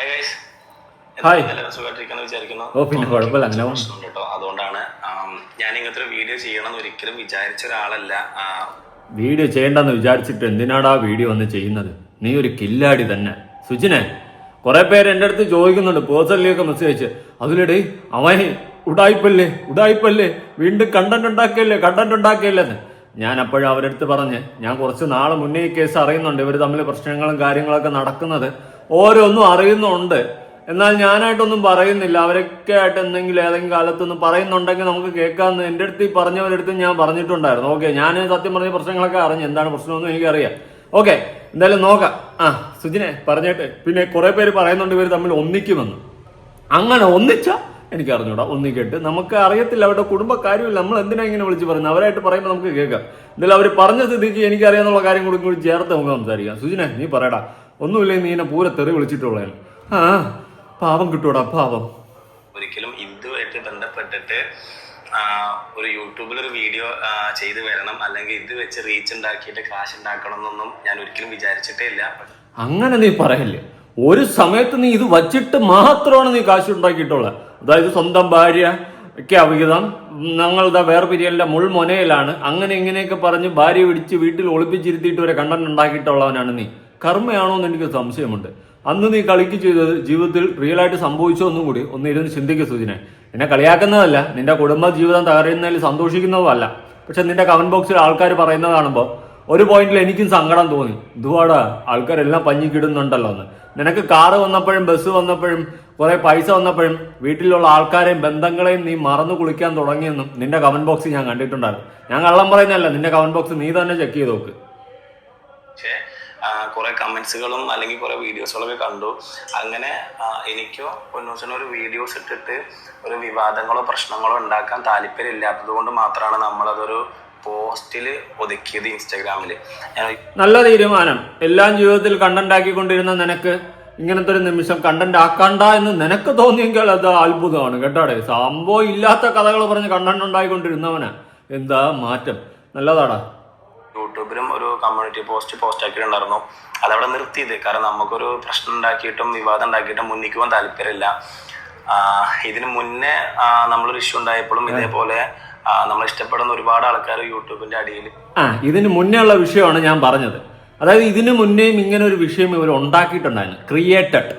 Hi guys hi. സുഖമായിട്ടിരിക്കുന്നു വിചാരിക്കുന്നു. ഓ, പിന്നെ കുഴപ്പമില്ല, അങ്ങനെ പ്രശ്നമുണ്ട് കേട്ടോ. അതുകൊണ്ടാണ് ഞാൻ ഇങ്ങനത്തെ ഒരു വീഡിയോ ചെയ്യണമെന്ന് ഒരിക്കലും വിചാരിച്ച ഒരാളല്ല. വീഡിയോ ചെയ്യണ്ടെന്ന് വിചാരിച്ചിട്ട് എന്തിനാടാ വീഡിയോ വന്ന് ചെയ്യുന്നത്? നീ ഒരു കില്ലാടി തന്നെ. സുജിനെ കുറെ പേര് എന്റെ അടുത്ത് ചോദിക്കുന്നുണ്ട്. പേഴ്സണലിയൊക്കെ മെസ്സേജ് അയച്ച് അതിലിടെ അവൻ ഉടായിപ്പല്ലേ ഉടായിപ്പല്ലേ വീണ്ടും കണ്ടന്റ് ഉണ്ടാക്കിയല്ലേ കണ്ടന്റ് ഉണ്ടാക്കിയല്ലെന്ന് ഞാൻ അപ്പോഴും അവരടുത്ത് പറഞ്ഞ് ഞാൻ കുറച്ച് നാളെ മുന്നേ ഈ കേസ് അറിയുന്നുണ്ട്. ഇവർ തമ്മിൽ പ്രശ്നങ്ങളും കാര്യങ്ങളൊക്കെ നടക്കുന്നത്. ഓരോന്നും അറിയുന്നുണ്ട്. എന്നാൽ ഞാനായിട്ടൊന്നും പറയുന്നില്ല. അവരൊക്കെ ആയിട്ട് എന്തെങ്കിലും ഏതെങ്കിലും കാലത്തൊന്നും പറയുന്നുണ്ടെങ്കിൽ നമുക്ക് കേൾക്കാമെന്ന് എന്റെ അടുത്ത് ഈ പറഞ്ഞവരടുത്ത് ഞാൻ പറഞ്ഞിട്ടുണ്ടായിരുന്നു. ഓക്കെ ഞാൻ സത്യം പറഞ്ഞ പ്രശ്നങ്ങളൊക്കെ അറിഞ്ഞു. എന്താണ് പ്രശ്നമെന്ന് എനിക്കറിയാം. ഓക്കെ എന്തായാലും നോക്കാം. ആ സുജിനെ പറഞ്ഞിട്ട് പിന്നെ കുറെ പേര് പറയുന്നുണ്ട് ഇവർ തമ്മിൽ ഒന്നിക്കുമെന്ന്. അങ്ങനെ ഒന്നിച്ച എനിക്ക് അറിഞ്ഞൂടാ ഒന്നിക്കിട്ട്. നമുക്ക് അറിയത്തില്ല അവരുടെ കുടുംബ കുടുംബക്കാര്യമില്ല നമ്മൾ എന്തിനാ ഇങ്ങനെ വിളിച്ച് പറയുന്നത്? അവരായിട്ട് പറയുമ്പോൾ നമുക്ക് കേൾക്കാം. എന്തായാലും അവർ പറഞ്ഞ സ്ഥിതിക്ക് എനിക്കറിയാന്നുള്ള കാര്യം കൂടി കൂടി ചേർത്ത് നമുക്ക് സംസാരിക്കാം. സുജിനെ നീ പറയടാ. ഒന്നുമില്ലെങ്കിൽ നീ എന്നെ പൂര തെറി വിളിച്ചിട്ടുള്ളേ? ആ പാവം കിട്ടൂടാ പാവം. ഒരിക്കലും ഇതുമായിട്ട് ബന്ധപ്പെട്ടിട്ട് ഒരു യൂട്യൂബിൽ ഒരു വീഡിയോ ചെയ്ത് വരണം. അല്ലെങ്കിൽ ഇത് വെച്ച് റീച്ച് ഉണ്ടാക്കിയിട്ട് കാശ് ഉണ്ടാക്കണം എന്നൊന്നും ഞാൻ ഒരിക്കലും വിചാരിച്ചിട്ടേ ഇല്ല. അങ്ങനെ നീ പറയല്ലേ? ഒരു സമയത്ത് നീ ഇത് വച്ചിട്ട് മാത്രമാണ് നീ കാശ് ഉണ്ടാക്കിയിട്ടുള്ളത് അതായത് സ്വന്തം ഭാര്യ ഒക്കെ അവിഹിതം ഞങ്ങളുടെ വേർപിരിയലിന്റെ മുൾമൊനയിലാണ് അങ്ങനെ ഇങ്ങനെയൊക്കെ പറഞ്ഞ് ഭാര്യ പിടിച്ച് വീട്ടിൽ ഒളിപ്പിച്ചിരുത്തിയിട്ട് ഒരു കണ്ടന്റ് ഉണ്ടാക്കിയിട്ടുള്ളവനാണ് നീ. കർമ്മയാണോ എന്ന് എനിക്ക് സംശയമുണ്ട്. അന്ന് നീ കളിക്ക് ചെയ്തത് ജീവിതത്തിൽ റിയൽ ആയിട്ട് സംഭവിച്ചോ ഒന്നും കൂടി ഒന്ന് ഇരുന്ന് ചിന്തിക്കുക സൂചന എന്നെ കളിയാക്കുന്നതല്ല നിന്റെ കുടുംബ ജീവിതം തകരുന്നതിൽ സന്തോഷിക്കുന്നതുമല്ല പക്ഷെ നിന്റെ കമന്റ് ബോക്സിൽ ആൾക്കാർ പറയുന്നത് കാണുമ്പോൾ ഒരു പോയിന്റിൽ എനിക്കും സങ്കടം തോന്നി. ഇതുവാടാ ആൾക്കാരെല്ലാം പഞ്ഞിക്കിടുന്നുണ്ടല്ലോ എന്ന്. നിനക്ക് കാറ് വന്നപ്പോഴും ബസ് വന്നപ്പോഴും കുറെ പൈസ വന്നപ്പോഴും വീട്ടിലുള്ള ആൾക്കാരെയും ബന്ധങ്ങളെയും നീ മറന്നു കുളിക്കാൻ തുടങ്ങിയെന്നും നിന്റെ കമന്റ് ബോക്സ് ഞാൻ കണ്ടിട്ടുണ്ടായിരുന്നു. ഞാൻ കള്ളം പറയുന്നതല്ല നിന്റെ കമന്റ് ബോക്സ് നീ തന്നെ ചെക്ക് ചെയ്ത് നോക്ക്. കുറെ കമൻസുകളും അല്ലെങ്കിൽ കുറെ വീഡിയോസുകളൊക്കെ കണ്ടു. അങ്ങനെ എനിക്കോ പൊന്നൂസിനോ ഒരു വീഡിയോസ് ഇട്ടിട്ട് ഒരു വിവാദങ്ങളോ പ്രശ്നങ്ങളോ ഉണ്ടാക്കാൻ താല്പര്യമില്ലാത്തത് കൊണ്ട് മാത്രമാണ് നമ്മളതൊരു പോസ്റ്റിൽ ഒതുക്കിയത് ഇൻസ്റ്റാഗ്രാമിൽ നല്ല തീരുമാനം. എല്ലാം ജീവിതത്തിൽ കണ്ടുണ്ടാക്കിക്കൊണ്ടിരുന്ന നിനക്ക് ഇങ്ങനത്തെ ഒരു നിമിഷം കണ്ടന്റ് ആക്കണ്ട എന്ന് നിനക്ക് തോന്നിയെങ്കിൽ അത് അത്ഭുതമാണ്. കേട്ടാടെ? സംഭവം ഇല്ലാത്ത കഥകൾ പറഞ്ഞ് കണ്ടന്റ് ഉണ്ടായിക്കൊണ്ടിരുന്നവനാ എന്താ മാറ്റം? നല്ലതാടാ. യൂട്യൂബിലും ഒരു കമ്മ്യൂണിറ്റി പോസ്റ്റ് പോസ്റ്റ് ആക്കിയിട്ടുണ്ടായിരുന്നു. അതവിടെ നിർത്തിയത്. കാരണം നമുക്കൊരു പ്രശ്നം ഉണ്ടാക്കിയിട്ടും വിവാദം ഉണ്ടാക്കിയിട്ടും മുന്നിക്ക് പോകാൻ താല്പര്യമില്ല ഇതിനു മുന്നേ നമ്മളൊരു ഇഷ്യൂ ഉണ്ടായപ്പോഴും ഇതേപോലെ നമ്മൾ ഇഷ്ടപ്പെടുന്ന ഒരുപാട് ആൾക്കാർ യൂട്യൂബിന്റെ അടിയിൽ ആ ഇതിന് മുന്നേ ഉള്ള വിഷയമാണ് ഞാൻ പറഞ്ഞത്. അതായത് ഇതിന് മുന്നേയും ഇങ്ങനെ ഒരു വിഷയം ഇവർ ഉണ്ടാക്കിയിട്ടുണ്ടായിരുന്നു. ക്രിയേറ്റഡ്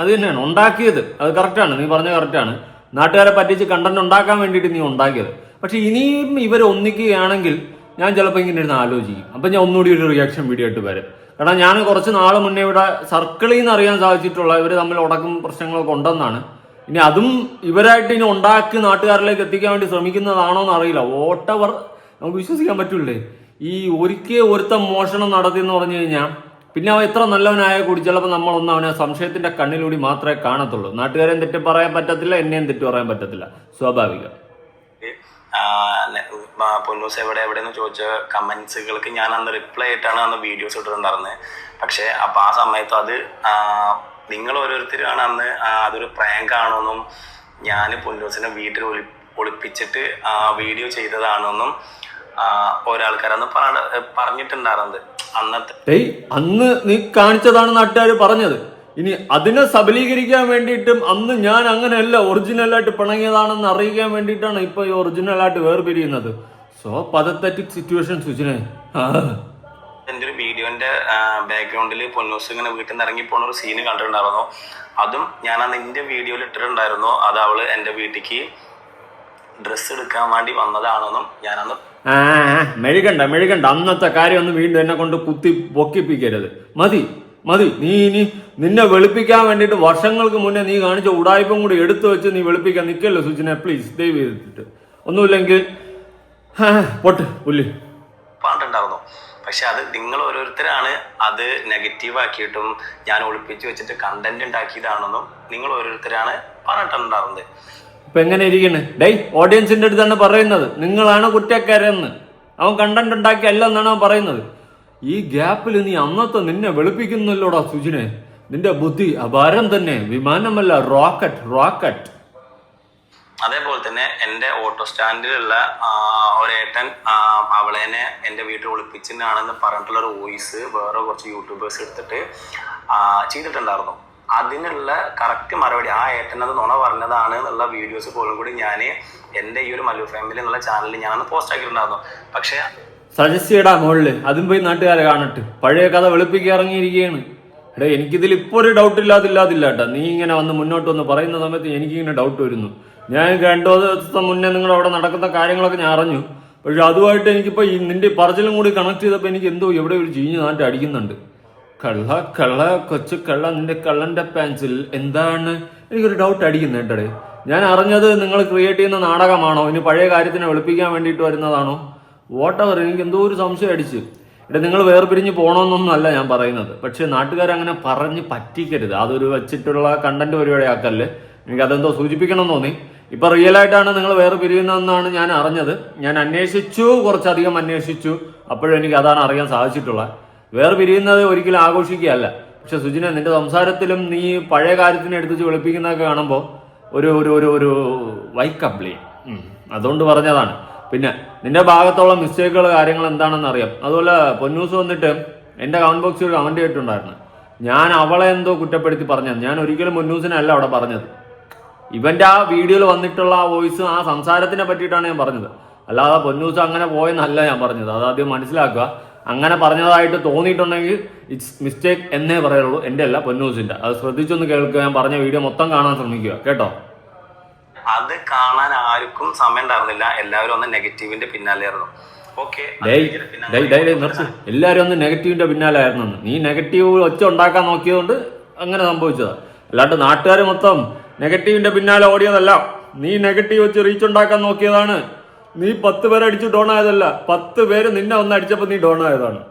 അത് തന്നെയാണ്. ഉണ്ടാക്കിയത്. അത് കറക്റ്റാണ് നീ പറഞ്ഞത് കറക്റ്റാണ് നാട്ടുകാരെ പറ്റിച്ച് കണ്ടന്റ് ഉണ്ടാക്കാൻ വേണ്ടിയിട്ട് നീ ഉണ്ടാക്കിയത്. പക്ഷെ ഇനിയും ഇവർ ഒന്നിക്കുകയാണെങ്കിൽ ഞാൻ ചിലപ്പോൾ ഇങ്ങനെ ഇരുന്ന് ആലോചിക്കും. അപ്പം ഞാൻ ഒന്നുകൂടി ഒരു റിയാക്ഷൻ വീഡിയോ ആയിട്ട് വരും. കാരണം ഞാൻ കുറച്ച് നാൾ മുന്നേ ഇവിടെ സർക്കിളിൽ നിന്ന് അറിയാൻ സാധിച്ചിട്ടുള്ള ഇവർ തമ്മിൽ ഉടക്കും പ്രശ്നങ്ങളൊക്കെ ഉണ്ടെന്നാണ്. ഇനി അതും ഇവരായിട്ട് ഇനി ഉണ്ടാക്കി നാട്ടുകാരിലേക്ക് എത്തിക്കാൻ വേണ്ടി ശ്രമിക്കുന്നതാണോ എന്ന് അറിയില്ല. വോട്ടവർ നമുക്ക് വിശ്വസിക്കാൻ പറ്റൂലേ. ഈ ഒരിക്കൽ ഒരുത്തൻ മോഷണം നടത്തി എന്ന് പറഞ്ഞു കഴിഞ്ഞാൽ പിന്നെ അവൻ എത്ര നല്ലവനായ കൂടി ചിലപ്പോൾ നമ്മളൊന്നും അവനെ സംശയത്തിന്റെ കണ്ണിലൂടി മാത്രമേ കാണത്തുള്ളൂ. നാട്ടുകാരെയും തെറ്റ് പറയാൻ പറ്റത്തില്ല എന്നെയും തെറ്റ് പറയാൻ പറ്റത്തില്ല. സ്വാഭാവികം. പൊന്നൂസ് എവിടെ എവിടെ എന്ന് ചോദിച്ച കമന്റ്സുകൾക്ക് ഞാൻ അന്ന് റിപ്ലൈ ആയിട്ടാണ് അന്ന് വീഡിയോസ് ഇട്ടിട്ടുണ്ടായിരുന്നത് പക്ഷേ അപ്പൊ ആ സമയത്ത് അത് നിങ്ങൾ ഓരോരുത്തരാണ് അന്ന് അതൊരു പ്രാങ്ക് ആണോന്നും ഞാൻ പൊന്നൂസിനെ വീട്ടിൽ ഒളി ഒളിപ്പിച്ചിട്ട് വീഡിയോ ചെയ്തതാണോന്നും ഒരാൾക്കാരന്ന് പറഞ്ഞിട്ടുണ്ടായിരുന്നത്. അന്നത്തെ അന്ന് നീ കാണിച്ചതാണ് നാട്ടുകാർ പറഞ്ഞത്. ഇനി അതിനെ സബലീകരിക്കാൻ വേണ്ടിയിട്ടും അന്ന് ഞാൻ അങ്ങനെയല്ല ഒറിജിനലായിട്ട് പിണങ്ങിയതാണെന്ന് അറിയിക്കാൻ വേണ്ടിയിട്ടാണ് ഇപ്പൊ ഈ ഒറിജിനലായിട്ട് വേർപിരിയുന്നത്. സോ പതത്തറ്റിക് സിറ്റുവേഷൻ സൂചന ആ. എന്റെ ഒരു വീഡിയോന്റെ ബാക്ക്ഗ്രൗണ്ടിൽ പൊന്നൂസ് ഇങ്ങനെ വീട്ടിൽ നിന്ന് ഇറങ്ങി പോണ ഒരു സീന് കണ്ടിട്ടുണ്ടായിരുന്നു. അതും ഞാൻ അന്ന് എന്റെ വീഡിയോയിൽ ഇട്ടിട്ടുണ്ടായിരുന്നു. അത് അവൾ എന്റെ വീട്ടിലേക്ക് ഡ്രസ്സ് എടുക്കാൻ വേണ്ടി വന്നതാണെന്നും ഞാൻ അന്ന് ആ. മെഴുകണ്ട മെഴുകണ്ട. അന്നത്തെ കാര്യം ഒന്ന് വീണ്ടും എന്നെ കൊണ്ട് കുത്തി പൊക്കിപ്പിക്കരുത്. മതി. മതി. നീ ഇനി നിന്നെ വെളുപ്പിക്കാൻ വേണ്ടിയിട്ട് വർഷങ്ങൾക്ക് മുന്നേ നീ കാണിച്ച ഉടായ്പം കൂടി എടുത്തു വെച്ച് നീ വെളുപ്പിക്കാൻ നിൽക്കല്ലോ സുജിനെ? പ്ലീസ് ദയവ് ചെയ്തിട്ട്. ഒന്നുമില്ലെങ്കിൽ പൊട്ട് പുല്ല്. പറഞ്ഞിട്ടുണ്ടായിരുന്നു പക്ഷെ അത് നിങ്ങൾ ഓരോരുത്തരാണ് അത് നെഗറ്റീവ് ആക്കിയിട്ടും ഞാൻ ഒളിപ്പിച്ച് വെച്ചിട്ട് കണ്ടന്റ് ഉണ്ടാക്കിയതാണെന്നും നിങ്ങൾ ഓരോരുത്തരാണ് പറഞ്ഞിട്ടുണ്ടാവുന്നത് ഇപ്പൊ എങ്ങനെ ഇരിക്കണ്? ഡേയ് ഓഡിയൻസിന്റെ അടുത്താണ് പറയുന്നത്. നിങ്ങളാണ് കുറ്റക്കാരെന്ന്. അവൻ കണ്ടന്റ് ഉണ്ടാക്കി അല്ല എന്നാണ് അവൻ പറയുന്നത്. ഈ ഗ്യാപ്പിൽ നീ അന്നത്തെ നിന്നെ വെളുപ്പിക്കുന്നല്ലോടാ സുജിനെ? നിന്റെ ബുദ്ധി അപാരം തന്നെ. വിമാനമല്ല റോക്കറ്റ് റോക്കറ്റ് അതേപോലെ തന്നെ എന്റെ ഓട്ടോ സ്റ്റാൻഡിലുള്ള ഒരേട്ടൻ അവളേനെ എന്റെ വീട്ടിൽ ഒളിപ്പിച്ചിട്ടാണെന്ന് പറഞ്ഞിട്ടുള്ള ഒരു വോയിസ് വേറെ കുറച്ച് യൂട്യൂബേഴ്സ് എടുത്തിട്ട് ചെയ്തിട്ടുണ്ടായിരുന്നു. അതിനുള്ള കറക്റ്റ് മറുപടി ആ ഏട്ടൻ അത് നുണ പറഞ്ഞതാണ് എന്നുള്ള വീഡിയോസ് പോലും കൂടി ഞാൻ എന്റെ ഈ ഒരു മല്ലു ഫാമിലി എന്നുള്ള ചാനലിൽ ഞാനന്ന് പോസ്റ്റ് ആക്കിയിട്ടുണ്ടായിരുന്നു. പക്ഷേ സജസ്റ്റ് ചെയ്യടാ മുകളിൽ അതും പോയി നാട്ടുകാരെ കാണട്ട്. പഴയ കഥ വെളുപ്പിക്ക് ഇറങ്ങിയിരിക്കുകയാണ് എടാ എനിക്കിതിൽ ഇപ്പോൾ ഒരു ഡൗട്ട് ഇല്ലാതില്ലാതില്ല കേട്ടോ. നീ ഇങ്ങനെ വന്ന് മുന്നോട്ട് വന്ന് പറയുന്ന സമയത്ത് എനിക്കിങ്ങനെ ഡൗട്ട് വരുന്നു. ഞാൻ രണ്ടോ ദിവസം മുന്നേ നിങ്ങൾ അവിടെ നടക്കുന്ന കാര്യങ്ങളൊക്കെ ഞാൻ അറിഞ്ഞു. പക്ഷെ അതുമായിട്ട് എനിക്കിപ്പോൾ ഈ നിന്റെ പറച്ചിലും കൂടി കണക്ട് ചെയ്തപ്പോൾ എനിക്ക് എന്തോ എവിടെ ഒരു ചീഞ്ഞ് നാട്ട് അടിക്കുന്നുണ്ട്. കള്ള കള്ള കൊച്ചു കള്ള നിന്റെ കള്ളന്റെ പാൻസിൽ എന്താണ്? എനിക്കൊരു ഡൗട്ട് അടിക്കുന്നത് കേട്ടടേ ഞാൻ അറിഞ്ഞത് നിങ്ങൾ ക്രിയേറ്റ് ചെയ്യുന്ന നാടകമാണോ? ഇനി പഴയ കാര്യത്തിനെ വെളുപ്പിക്കാൻ വേണ്ടിയിട്ട് വരുന്നതാണോ? വോട്ടവർ എനിക്ക് എന്തോ ഒരു സംശയം അടിച്ച്. ഇവിടെ നിങ്ങൾ വേർപിരിഞ്ഞ് പോകണമെന്നൊന്നുമല്ല ഞാൻ പറയുന്നത്. പക്ഷെ നാട്ടുകാരങ്ങനെ പറഞ്ഞ് പറ്റിക്കരുത്. അതൊരു വെച്ചിട്ടുള്ള കണ്ടന്റ് പരിപാടി എനിക്ക് അതെന്തോ സൂചിപ്പിക്കണം തോന്നി. ഇപ്പൊ റിയൽ ആയിട്ടാണ് നിങ്ങൾ വേറെ പിരിയുന്നതെന്നാണ് ഞാൻ അറിഞ്ഞത്. ഞാൻ അന്വേഷിച്ചു കുറച്ചധികം അന്വേഷിച്ചു. അപ്പോഴും എനിക്ക് അതാണ് അറിയാൻ സാധിച്ചിട്ടുള്ളത് വേറെ പിരിയുന്നത് ഒരിക്കലും ആഘോഷിക്കുകയല്ല. പക്ഷെ സുജിന നിന്റെ സംസാരത്തിലും നീ പഴയ കാര്യത്തിനെ എടുത്ത് വെളുപ്പിക്കുന്നതൊക്കെ കാണുമ്പോൾ ഒരു ഒരു ഒരു ഒരു വൈക്കബ്ലി. അതുകൊണ്ട് പറഞ്ഞതാണ്. പിന്നെ നിന്റെ ഭാഗത്തുള്ള മിസ്റ്റേക്കുകൾ കാര്യങ്ങൾ എന്താണെന്ന് അറിയാം. അതുപോലെ പൊന്നൂസ് വന്നിട്ട് എന്റെ കമന്റ് ബോക്സിൽ ഒരു കമന്റ് ചെയ്തിട്ടുണ്ടായിരുന്നു. ഞാൻ അവളെ എന്തോ കുറ്റപ്പെടുത്തി പറഞ്ഞത്. ഞാൻ ഒരിക്കലും പൊന്നൂസിനല്ല അവിടെ പറഞ്ഞത്. ഇവന്റെ ആ വീഡിയോയിൽ വന്നിട്ടുള്ള ആ വോയിസ് ആ സംസാരത്തിനെ പറ്റിയിട്ടാണ് ഞാൻ പറഞ്ഞത്. അല്ലാതെ പൊന്നൂസ് അങ്ങനെ പോയെന്നല്ല ഞാൻ പറഞ്ഞത്. ആദ്യം മനസ്സിലാക്കുക. അങ്ങനെ പറഞ്ഞതായിട്ട് തോന്നിയിട്ടുണ്ടെങ്കിൽ ഇറ്റ്സ് മിസ്റ്റേക്ക് എന്നേ പറയുള്ളൂ എന്റെ അല്ല പൊന്നൂസിന്റെ. അത് ശ്രദ്ധിച്ചൊന്ന് കേൾക്കുക. ഞാൻ പറഞ്ഞ വീഡിയോ മൊത്തം കാണാൻ ശ്രമിക്കുക. കേട്ടോ? അത് കാണാൻ ആർക്കും സമയം ഉണ്ടായിരുന്നില്ല. എല്ലാവരും ഒന്ന് നെഗറ്റീവിന്റെ പിന്നാലെയായിരുന്നു. എല്ലാവരും ഒന്ന് നെഗറ്റീവിന്റെ പിന്നാലെ ആയിരുന്നു നീ നെഗറ്റീവ് ഒച്ച ഉണ്ടാക്കാൻ നോക്കിയതുകൊണ്ട് അങ്ങനെ സംഭവിച്ചതാ. അല്ലാണ്ട് നാട്ടുകാർ മൊത്തം നെഗറ്റീവിന്റെ പിന്നാലെ ഓടിയതല്ല. നീ നെഗറ്റീവ് വെച്ച് റീച്ച് ഉണ്ടാക്കാൻ നോക്കിയതാണ്. നീ പത്ത് പേരെ അടിച്ച് ഡോൺ ആയതല്ല. പത്ത് പേര് നിന്നെ ഒന്ന് അടിച്ചപ്പോൾ നീ ഡോൺ ആയതാണ്.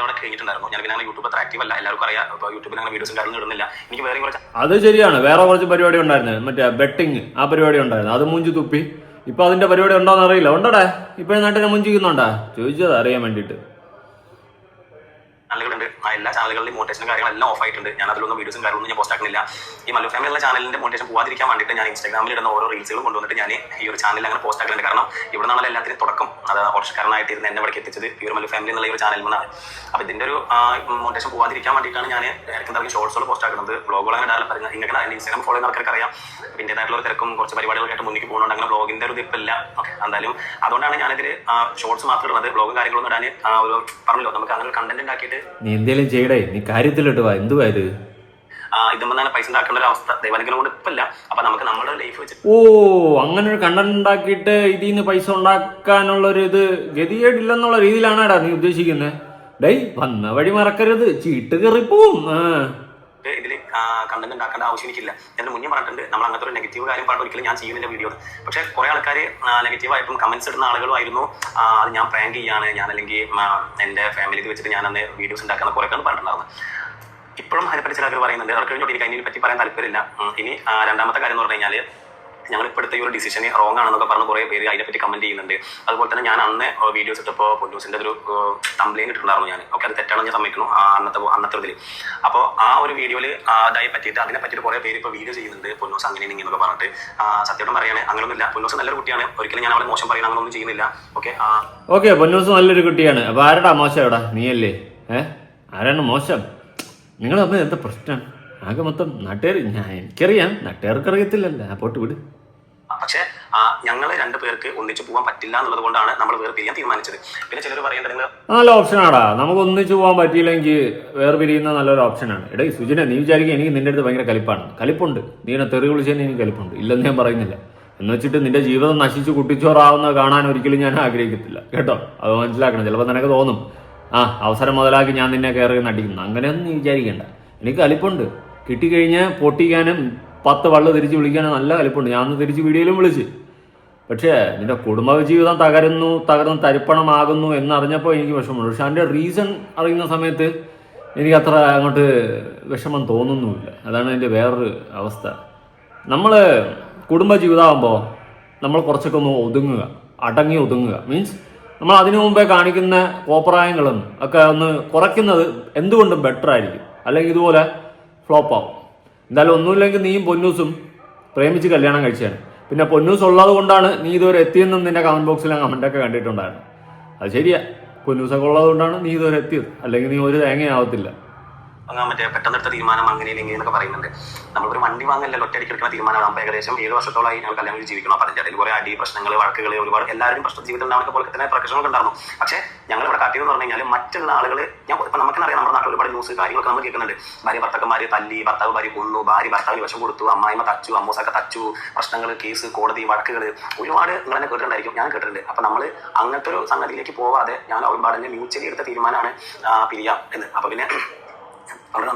ഞാൻ അത്ര എല്ലാവർക്കും അറിയാം. യൂട്യൂബിൽ അങ്ങനെ വീഡിയോസ് ഇടുന്നില്ല. എനിക്ക് വേറെ കുറച്ച് അത് ശരിയാണ്. വേറെ കുറച്ച് പരിപാടി ഉണ്ടായിരുന്നു. മറ്റേ ബെട്ടിങ് ആ പരിപാടി ഉണ്ടായിരുന്നു. അത് മുഞ്ചി തുപ്പി. ഇപ്പൊ അതിന്റെ പരിപാടി ഉണ്ടോന്ന് അറിയില്ല. ഉണ്ടോടാ? ഇപ്പൊ നാട്ടിനെ മുഞ്ചിക്കുന്നുണ്ടാ? ചോദിച്ചത് അറിയാൻ വേണ്ടിയിട്ട്. ചാനലുകളുണ്ട്. ആ എല്ലാ ചാനലുകളിലും മോട്ടേഷൻ കാര്യങ്ങളെല്ലാം ഓഫ് ആയിട്ടുണ്ട്. ഞാൻ അതിലൊന്നും വീഡിയോസും കാര്യങ്ങളൊന്നും ഞാൻ പോസ്റ്റ് ആക്കുന്നില്ല ഈ മല്ലു ഫാമിലി എന്ന ചാനലിന്റെ മോട്ടേഷൻ പോവാതിരിക്കാൻ വേണ്ടിയിട്ട് ഞാൻ ഇൻസ്റ്റാഗ്രാമിൽ ഇടുന്ന ഓരോ റീൽസുകളും കൊണ്ടുവന്നിട്ട് ഞാൻ ഈ ഒരു ചാനലിൽ അങ്ങനെ പോസ്റ്റ് ആക്കുന്നുണ്ട് കാരണം ഇവിടെ നിന്നാണ് എല്ലാത്തിനും തുടക്കം. അത് ഓർഷക്കാരനായിട്ട് ഇരുന്ന് എന്നെ ഇവിടേക്ക് എത്തിച്ചത് ഈ ഒരു മല്ലു ഫാമിലി എന്നുള്ള ഈ ഒരു ചാനലിൽ നിന്നാണ്. അപ്പോൾ ഇതിന്റെ ഒരു മോട്ടേഷൻ പോവാതിരിക്കാൻ വേണ്ടിയിട്ടാണ് ഞാൻ ഇടയ്ക്ക് എന്തെങ്കിലും ഷോർട്സുകൾ പോസ്റ്റ് ആക്കുന്നത്. ബ്ലോഗുകൾ അങ്ങനെ ഡെവലപ്പ് പറയുന്നത് ഇങ്ങനെ ഇൻസ്റ്റാഗ്രാം ഫോളോ ചെയ്യുന്ന ആൾക്കാർക്ക് അറിയാം. അതിന്റെതായിട്ടുള്ള ഒരു തിരക്കും കുറച്ച് പരിപാടികളായിട്ട് മുന്നിൽ പോകുന്നുണ്ട്. അങ്ങനെ ബ്ലോഗിന്റെ ഒരു ഇതിപ്പില്ല ഓക്കെ എന്തായാലും അതുകൊണ്ടാണ് ഞാനിതിൽ ഷോർട്സ് മാത്രം ഇടുന്നത്. ബ്ലോഗും കാര്യങ്ങളൊന്നും ഇടാൻ ഒരു പറഞ്ഞല്ലോ. നമുക്ക് അങ്ങനെ കണ്ടന്റ് ഉണ്ടാക്കിയിട്ട് നീ എന്തേലും ചെയ്യടേ നീ കാര്യത്തിൽ വാ. എന്തുവാ ഇത്? ഇതുമ്പോൾ തന്നെ പൈസ ഉണ്ടാക്കേണ്ട ഒരു അവസ്ഥ. ദൈവാനുഗ്രഹം കൊണ്ട് ഇപ്പില്ല. അപ്പൊ നമുക്ക് നമ്മുടെ ലൈഫ് വെച്ച് ഓ അങ്ങനെ ഒരു കണ്ടന്റ് ഉണ്ടാക്കിയിട്ട് ഇതിൽ നിന്ന് പൈസ ഉണ്ടാക്കാനുള്ള ഒരു ഇത് ഗതികേടില്ലെന്നുള്ള രീതിയിലാണാടാ നീ ഉദ്ദേശിക്കുന്നത് ഡേയ് വന്ന വഴി മറക്കരുത്. ചീട്ട് കയറിപ്പോവും. ഇതിൽ കണ്ടന്റ് ഉണ്ടാക്കേണ്ട ആവശ്യം എനിക്കില്ല ഞാൻ മുന്നേ പറഞ്ഞിട്ടുണ്ട് നമ്മൾ അങ്ങനത്തെ ഒരു നെഗറ്റീവ് കാര്യം പറഞ്ഞു ഒരിക്കലും ഞാൻ ചെയ്യുന്നില്ല വീഡിയോ പക്ഷേ കുറെ ആൾക്കാർ നെഗറ്റീവായിട്ടും കമന്റ്സ് ഇടുന്ന ആളുകളുമായിരുന്നു ആ, അത് ഞാൻ പ്രാങ്ക് ചെയ്യാണ് ഞാൻ അല്ലെങ്കിൽ എന്റെ ഫാമിലിക്ക് വെച്ചിട്ട് ഞാൻ അന്ന് വീഡിയോസ് ഉണ്ടാക്കുന്ന കുറെ പേര് പറഞ്ഞിട്ടുണ്ടായിരുന്നു. ഇപ്പോഴും അതിനെപ്പറ്റി ചില ആൾക്കാർ പറയുന്നുണ്ട്. അവർക്ക് കഴിഞ്ഞിട്ട് എനിക്ക് അതിനെ പറ്റി പറയാൻ താല്പര്യമില്ല. ഇനി രണ്ടാമത്തെ കാര്യം എന്ന് പറഞ്ഞു കഴിഞ്ഞാൽ ഞങ്ങൾ ഇപ്പോഴത്തെ ഈ ഒരു ഡിസിഷൻ റോങ് ആണെന്നൊക്കെ പറഞ്ഞ് കുറേ പേര് അതിനെപ്പറ്റി കമന്റ് ചെയ്യുന്നുണ്ട്. അതുപോലെ തന്നെ ഞാൻ അന്ന് വീഡിയോസ് ഇട്ടപ്പോൾ പൊന്നൂസിന്റെ ഒരു കംപ്ലൈന്റ് ഇട്ടിട്ടുണ്ടായിരുന്നു ഞാൻ ഓക്കെ അത് തെറ്റാണെന്ന് ഞാൻ സമ്മതിക്കുന്നു അന്നത്തെ അന്നത്തെ ഇതിൽ അപ്പോൾ ആ ഒരു വീഡിയോയിൽ അതായി പറ്റിയിട്ട് അതിനെ പറ്റിയിട്ട് കുറേ പേര് ഇപ്പോൾ വീഡിയോ ചെയ്യുന്നുണ്ട് പൊന്നൂസ് അങ്ങനെ ഇങ്ങനെയൊക്കെ പറഞ്ഞിട്ട്. സത്യം പറയാണ് അങ്ങനെയൊന്നുമില്ല പൊന്നൂസ് നല്ലൊരു കുട്ടിയാണ്. ഒരിക്കലും ഞാൻ അവളെ മോശം പറയുന്ന അങ്ങനെയൊന്നും ചെയ്യുന്നില്ല. ഓക്കെ ഓക്കെ പൊന്നൂസ് നല്ലൊരു കുട്ടിയാണ്. അപ്പോൾ ആരടാ മോശം എവിടാ നീയല്ലേ? ഏഹ് ആരാണ് മോശം? നിങ്ങൾ തമ്മിൽ എന്താ പ്രശ്നം? ആകെ മൊത്തം നാട്ടുകാർ ഞാൻ എനിക്കറിയാം നാട്ടുകാർക്ക് അറിയത്തില്ലല്ലോ പോട്ട് വിട്. പക്ഷേ ഞങ്ങൾ രണ്ട് പേർക്ക് ഒന്നിച്ചു പോകാൻ പറ്റില്ല എന്നുള്ളത് കൊണ്ടാണ് നമ്മൾ വേർപിരിയാൻ തീരുമാനിച്ചത്. പിന്നെ ചിലർ പറയേണ്ടത് നല്ല ഓപ്ഷനാടാ. നമുക്ക് ഒന്നിച്ചു പോകാൻ പറ്റിയില്ലെങ്കിൽ വേർപിരിയുന്ന നല്ലൊരു ഓപ്ഷനാണ്. എടേ സുജിനെ നീ വിചാരിക്കുക എനിക്ക് നിന്റെ അടുത്ത് ഭയങ്കര കലിപ്പാണ്. കലിപ്പുണ്ട്. നീ എന്നെ തെറി വിളിച്ചതിന് എനിക്ക് കലിപ്പുണ്ട്. ഇല്ലെന്ന് ഞാൻ പറയുന്നില്ല. എന്ന് വെച്ചിട്ട് നിന്റെ ജീവിതം നശിച്ച് കുട്ടിച്ചോറാവുന്ന കാണാൻ ഒരിക്കലും ഞാൻ ആഗ്രഹിക്കത്തില്ല. കേട്ടോ? അത് മനസ്സിലാക്കണം. ചിലപ്പോൾ നിനക്ക് തോന്നും ആ അവസരം മുതലാക്കി ഞാൻ നിന്നെ കയറി നടിക്കുന്നു. അങ്ങനെയൊന്നും നീ വിചാരിക്കണ്ട. എനിക്ക് കലിപ്പുണ്ട്. കിട്ടിക്കഴിഞ്ഞാൽ പൊട്ടിക്കാനും പത്ത് വള്ളു തിരിച്ച് വിളിക്കാൻ നല്ല കലിപ്പുണ്ട്. ഞാൻ തിരിച്ച് വീഡിയോയിലും വിളിച്ച്. പക്ഷേ നിന്റെ കുടുംബ ജീവിതം തകരുന്നു തകർന്ന് തരിപ്പണമാകുന്നു എന്നറിഞ്ഞപ്പോൾ എനിക്ക് വിഷമമുണ്ട്. പക്ഷെ അതിന്റെ റീസൺ അറിയുന്ന സമയത്ത് എനിക്ക് അത്ര അങ്ങോട്ട് വിഷമം തോന്നുന്നുമില്ല. അതാണ് എന്റെ വേറൊരു അവസ്ഥ. നമ്മൾ കുടുംബ ജീവിതമാകുമ്പോൾ നമ്മൾ കുറച്ചൊക്കെ ഒന്ന് ഒതുങ്ങുക അടങ്ങി ഒതുങ്ങുക. മീൻസ് നമ്മൾ അതിനു മുമ്പേ കാണിക്കുന്ന കോപ്രായങ്ങളും ഒക്കെ ഒന്ന് കുറയ്ക്കുന്നത് എന്തുകൊണ്ടും ബെറ്റർ ആയിരിക്കും. അല്ലെങ്കിൽ ഇതുപോലെ ഫ്ലോപ്പ് ആവും. എന്തായാലും ഒന്നുമില്ലെങ്കിൽ നീയും പൊന്നൂസും പ്രേമിച്ച് കല്യാണം കഴിച്ചാണ് പിന്നെ പൊന്നൂസ് ഉള്ളത് കൊണ്ടാണ് നീ ഇതുവരെ എത്തിയെന്നും നിന്റെ കമന്റ് ബോക്സിൽ ഞാൻ കമന്റൊക്കെ കണ്ടിട്ടുണ്ടായിരുന്നു അത് ശരിയാ. പൊന്നൂസൊക്കെ ഉള്ളത് കൊണ്ടാണ് നീ ഇതുവരെ എത്തിയത്. അല്ലെങ്കിൽ നീ ഒരു തേങ്ങയാവത്തില്ല മറ്റേ പെട്ടെന്ന് എടുത്ത തീരുമാനം അങ്ങനെ ഇല്ലെങ്കിൽ എന്നൊക്കെ പറയുന്നുണ്ട്. നമ്മളൊരു വണ്ടി വാങ്ങല്ല ഒറ്റയടിക്ക് എടുക്കുന്ന തീരുമാനമാണ്. അപ്പോൾ ഏകദേശം ഏഴ് വർഷത്തോളമായി ഞങ്ങൾ കല്യാണം ജീവിക്കണം അപ്പം അതിന്റെ ഇടയിൽ കുറേ അടി പ്രശ്നങ്ങൾ വഴക്കുകൾ ഒരുപാട് എല്ലാവരും പ്രശ്ന ജീവിതത്തിൽ ഉണ്ടാവുന്ന പോലെ തന്നെ പ്രശ്നങ്ങളൊക്കെ ഉണ്ടായിരുന്നു. പക്ഷേ ഞങ്ങൾ ഇവിടെ കാട്ടിയെന്ന് പറഞ്ഞു കഴിഞ്ഞാൽ മറ്റുള്ള ആളുകൾ ഞാൻ ഇപ്പം നമുക്കറിയാം നമ്മുടെ നാട്ടിൽ ഒരുപാട് ന്യൂസ് കാര്യങ്ങളൊക്കെ നമ്മൾ കേൾക്കുന്നുണ്ട്. ഭാര്യ ഭർത്താക്കന്മാർ തല്ലി ഭർത്താവ് ഭാര്യ കൊന്നു ഭാര്യ ഭർത്താവ് വിഷം കൊടുത്തു അമ്മായിമ്മ തച്ചു അമ്മൂസൊക്കെ തച്ചു പ്രശ്നങ്ങൾ കേസ് കോടതി വഴക്കുകൾ ഒരുപാട് നിങ്ങൾ തന്നെ കേട്ടിട്ടുണ്ടായിരിക്കും. ഞാൻ കേട്ടിട്ടുണ്ട്. അപ്പം നമ്മൾ അങ്ങനത്തെ ഒരു സംഗതിയിലേക്ക് പോവാതെ ഞാൻ ഒരുപാട് മ്യൂച്വലി എടുത്ത തീരുമാനമാണ് പിരിയാം എന്ന്. അപ്പം പിന്നെ അവിടെ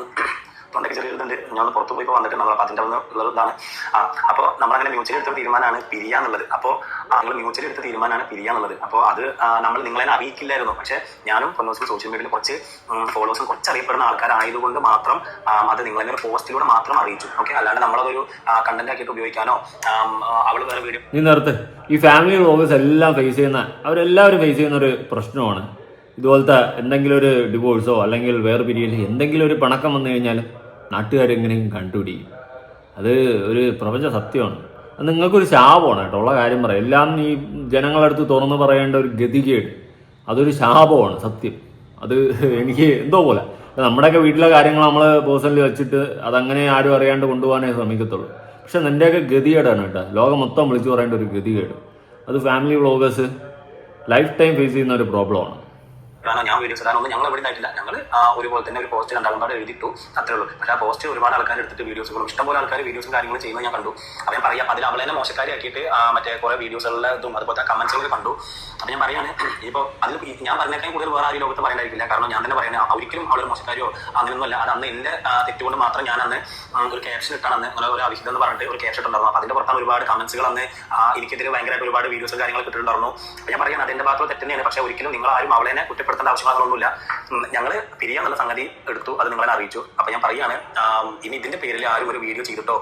തൊണ്ടയ്ക്ക് ചെറിയ ഇതുണ്ട്. ഞാൻ പുറത്ത് പോയി വന്നിട്ടുണ്ട് അപ്പോൾ അതിന്റെ ഒന്ന് ഉള്ളത് ഇതാണ്. ആ അപ്പോൾ നമ്മളങ്ങനെ മ്യൂച്വലി എടുത്ത തീരുമാനമാണ് പിരിയാന്നുള്ളത് അപ്പോൾ നമ്മൾ മ്യൂച്വലി എടുത്ത തീരുമാനമാണ് പിരിയാന്നുള്ളത് അപ്പോൾ അത് നമ്മൾ നിങ്ങളെ അറിയിക്കില്ലായിരുന്നു. പക്ഷേ ഞാനും പൊന്നോസിൽ സോഷ്യൽ മീഡിയയിൽ കുറച്ച് ഫോളോവേഴ്സും കുറച്ച് അറിയപ്പെടുന്ന ആൾക്കാരായതുകൊണ്ട് മാത്രം അത് നിങ്ങളെങ്ങനെ പോസ്റ്റിലൂടെ മാത്രം അറിയിച്ചു. ഓക്കെ അല്ലാണ്ട് നമ്മളതൊരു കണ്ടന്റ് ആക്കിയിട്ട് ഉപയോഗിക്കാനോ അവൾ വേറെ വീഡിയോ ഈ ഫാമിലി വ്ളോഗേഴ്സ് എല്ലാം ഫേസ് ചെയ്യുന്ന അവരെല്ലാവരും ഫേസ് ചെയ്യുന്ന ഒരു പ്രശ്നമാണ്. ഇതുപോലത്തെ എന്തെങ്കിലും ഒരു ഡിവോഴ്സോ അല്ലെങ്കിൽ വേറെ പിരിയലോ എന്തെങ്കിലും ഒരു പണക്കം വന്നു കഴിഞ്ഞാൽ നാട്ടുകാരെങ്ങനെയും കണ്ടുപിടിക്കും. അത് ഒരു പ്രപഞ്ച സത്യമാണ്. അത് നിങ്ങൾക്കൊരു ശാപമാണ് കേട്ടോ. ഉള്ള കാര്യം പറയാം. എല്ലാം ഈ ജനങ്ങളടുത്ത് തുറന്നു പറയേണ്ട ഒരു ഗതികേട്. അതൊരു ശാപമാണ് സത്യം. അത് എനിക്ക് എന്തോ പോലെ. നമ്മുടെയൊക്കെ വീട്ടിലെ കാര്യങ്ങൾ നമ്മൾ പേഴ്സണലി വെച്ചിട്ട് അതങ്ങനെ ആരും അറിയാണ്ട് കൊണ്ടുപോകാനേ ശ്രമിക്കത്തുള്ളൂ. പക്ഷെ നിന്റെയൊക്കെ ഗതികേടാണ് കേട്ടോ. ലോകം മൊത്തം വിളിച്ചു പറയേണ്ട ഒരു ഗതികേട്. അത് family vloggers life time face ചെയ്യുന്ന ഒരു പ്രോബ്ലമാണ് കാരണം ഞാൻ വീഡിയോസ് ഇടാനൊന്നും ഞങ്ങൾ എവിടെ ഉണ്ടായിട്ടില്ല. ഞങ്ങൾ ഒരുപോലെ തന്നെ ഒരു പോസ്റ്റ് രണ്ടാളും പാടെ എഴുതിയിട്ടു. അത്രേ ഉള്ളൂ. പക്ഷേ ആ പോസ്റ്റ് ഒരുപാട് ആൾക്കാർ എടുത്തിട്ട് വീഡിയോസുകളും ഇഷ്ടംപോലെ ആൾക്കാർ വീഡിയോസും കാര്യങ്ങളും ചെയ്യുന്നത് ഞാൻ കണ്ടു. അപ്പം ഞാൻ പറയാം അതിൽ അവളെ തന്നെ മോശക്കാരിയാക്കിയിട്ട് മറ്റേ കുറേ വീഡിയോസുകളിലും അതുപോലെ കമന്റ്സുകൾ കണ്ടു. അപ്പം ഞാൻ പറയാണ് ഇപ്പോൾ അതിൽ ഞാൻ പറഞ്ഞേക്കാൻ കൂടുതൽ വേറെ ആരും ലോകത്ത് പറയണ്ടായിരിക്കില്ല കാരണം ഞാൻ തന്നെ പറയുന്നത് ഒരിക്കലും അവളൊരു മോശക്കാരിയോ അങ്ങനെയൊന്നുമല്ല. അത് അന്ന് എന്റെ തെറ്റുകൊണ്ട് മാത്രം ഞാൻ അന്ന് ഒരു ക്യാപ്ഷൻ ഇട്ടാണ് അന്ന് ഒരു അഭിഹിതം എന്ന് പറഞ്ഞിട്ട് ഒരു ക്യാപ്ഷൻ ഇട്ടുണ്ടായിരുന്നു അപ്പം അതിന്റെ പുറത്താണ് ഒരുപാട് കമന്റ്സുകൾ അന്ന് എനിക്കെതിരെ ഭയങ്കരമായിട്ട് ഒരുപാട് വീഡിയോസും കാര്യങ്ങളൊക്കെ ഇട്ടിട്ടുണ്ടായിരുന്നു. ഞാൻ പറയാൻ അതിന്റെ ഭാഗത്ത് തെറ്റ് തന്നെയാണ് പക്ഷേ ഒരിക്കലും നിങ്ങൾ ആരും അവളെ കുറ്റപ്പെടുത്തേണ്ട ആവശ്യങ്ങളൊന്നുമില്ല ഞങ്ങൾ നല്ല സംഗതി എടുത്തു അത് നിങ്ങളെ അറിയിച്ചു. അപ്പൊ ഞാൻ പറയാണ് ഇനി ഇതിന്റെ പേരിൽ ആരും ഒരു വീഡിയോ ചെയ്തിട്ടോ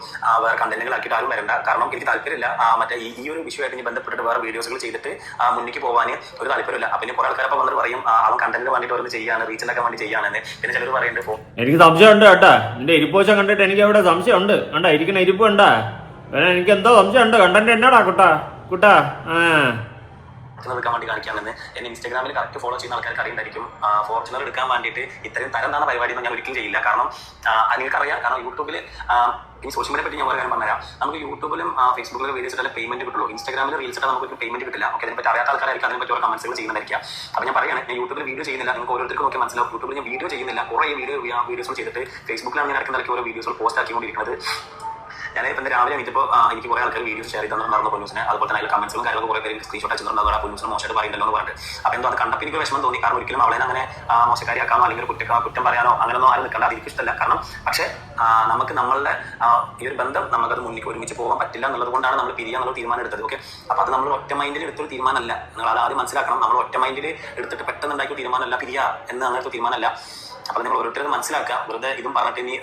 വേറെ കണ്ടന്റുകൾ ആക്കിയിട്ട് ആരും വരണ്ട. കാരണം എനിക്ക് താല്പര്യമില്ല മറ്റേ ഈ ഒരു വിഷയമായിട്ട് ബന്ധപ്പെട്ടിട്ട് വേറെ വീഡിയോസുകൾ ചെയ്തിട്ട് മുന്നിക്ക് പോകാൻ ഒരു താല്പര്യമില്ല. പിന്നെ കുറേ ആൾക്കാരപ്പോൾ വന്നിട്ട് പറയും ആ, കണ്ടന്റിന് വേണ്ടിയിട്ട് ഓരോന്ന് ചെയ്യാണ് റീച്ച് ഉണ്ടാക്കാൻ വേണ്ടി ചെയ്യാണെന്ന്. പിന്നെ ചിലർ പറയുന്നുണ്ട് എനിക്ക് സംശയമുണ്ട് കേട്ടാ. നിന്റെ ഇരിപ്പോശം കണ്ടിട്ട് എനിക്ക് അവിടെ സംശയമുണ്ട്. കണ്ടാ ഇരിക്കുന്ന ഇരിപ്പ് കണ്ടാ എനിക്ക് എന്തോ സംശയമുണ്ട്. കണ്ടന്റ് എന്നാടാ കുട്ടാ. കുട്ടാ ആ. എടുക്കാൻ വേണ്ടി കാണിക്കാമെന്ന് എന്നെ ഇൻസ്റ്റാഗ്രാമിൽ കറക്റ്റ് ഫോളോ ചെയ്യുന്ന ആൾക്കാർ അറിയുണ്ടായിരിക്കും ഫോർച്യൂണർ എടുക്കാൻ വേണ്ടിയിട്ട് ഇത്രയും തരം താണ പരിപാടി ഒന്നും ഞാൻ ഒരിക്കലും ചെയ്യില്ല. കാരണം നിങ്ങൾക്കറിയാം. കാരണം യൂട്യൂബിൽ ഈ സോഷ്യൽ മീഡിയ പറ്റി ഞാൻ പറയാൻ പറഞ്ഞുതരാം. നമുക്ക് യൂട്യൂബിലും ഫേസ്ബുക്കിലും വീഡിയോസ് ഇട്ടാലും പേയ്മെന്റ് കിട്ടുള്ളൂ. ഇൻസ്റ്റാഗ്രാമിൽ റീൽസ് ഇട്ടാൽ നമുക്ക് പേയ്മെന്റ് കിട്ടില്ല. ഓക്കെ അതിനെ പറ്റി അറിയാത്ത ആൾക്കാരായിരിക്കും അതിനെ പറ്റി ഓരോ കമന്റ്സുകൾ ചെയ്യുന്നതായിരിക്കും. അപ്പോൾ ഞാൻ പറയുകയാണ് ഞാൻ യൂട്യൂബിൽ വീഡിയോ ചെയ്യുന്നില്ല. നിങ്ങൾക്ക് ഓരോരുത്തർക്കും നോക്കി മനസ്സിലാവും. യൂട്യൂബിൽ ഞാൻ വീഡിയോ ചെയ്യുന്നില്ല. കുറേ വീഡിയോ വീഡിയോസ് ചെയ്തിട്ട് ഫേസ്ബുക്കിലാണ് ഞാൻ ഇറക്കുന്ന ഓരോ വീഡിയോസ് പോസ്റ്റ് ആക്കിക്കൊണ്ടിരിക്കുന്നത്. ഞാൻ ഇപ്പം രാവിലെ എണീറ്റപ്പോൾ എനിക്ക് കുറേ ആൾക്കാർ വീഡിയോസ് ഷെയർ ചെയ്തിട്ടുണ്ടായിരുന്നു പൊന്നൂസിന് അതുപോലെ തന്നെ അതിൽ കമന്റ്സും കാര്യങ്ങളും കുറേ പേര് സ്ക്രീൻഷോട്ട് അയച്ചിട്ടുണ്ടായിരുന്നു. ആ പൊന്നൂസിന് മോശമായിട്ട് പറയുന്നല്ലോ എന്ന് പറഞ്ഞിട്ട്. അപ്പോൾ എന്തോ അത് കണ്ടപ്പോൾ എനിക്ക് വിഷമം തോന്നി. കാരണം ഒരിക്കലും അവളെ അങ്ങനെ മോശക്കാരിയാക്കാനോ അല്ലെങ്കിൽ കുറ്റ കുറ്റം പറയാനോ അങ്ങനെയൊന്നും ആരും നിൽക്കേണ്ട അത് എനിക്ക് ഇഷ്ടമല്ല. കാരണം പക്ഷേ നമുക്ക് നമ്മളുടെ ഈ ഒരു ബന്ധം നമുക്കത് മുന്നിൽ ഒരുമിച്ച് പോകാൻ പറ്റില്ല എന്നുള്ളത് കൊണ്ടാണ് നമ്മൾ പിരിയാന്നുള്ള തീരുമാനം എടുത്തത്. ഓക്കെ അപ്പോൾ അത് നമ്മൾ ഒറ്റ മൈൻഡിൽ എടുത്തൊരു തീരുമാനമല്ല. നിങ്ങൾ അത് ആദ്യം മനസ്സിലാക്കണം. നമ്മൾ ഒറ്റ മൈൻഡിൽ എടുത്തിട്ട് പെട്ടെന്ന് ഉണ്ടാക്കിയ തീരുമാനമല്ല പിരിയ എന്ന് അങ്ങനത്തെ തീരുമാനമല്ല. അപ്പോൾ നിങ്ങൾ ഓരോരുത്തരും മനസ്സിലാക്കുക. വെറുതെ ഇതും പറഞ്ഞിട്ട് ഇനി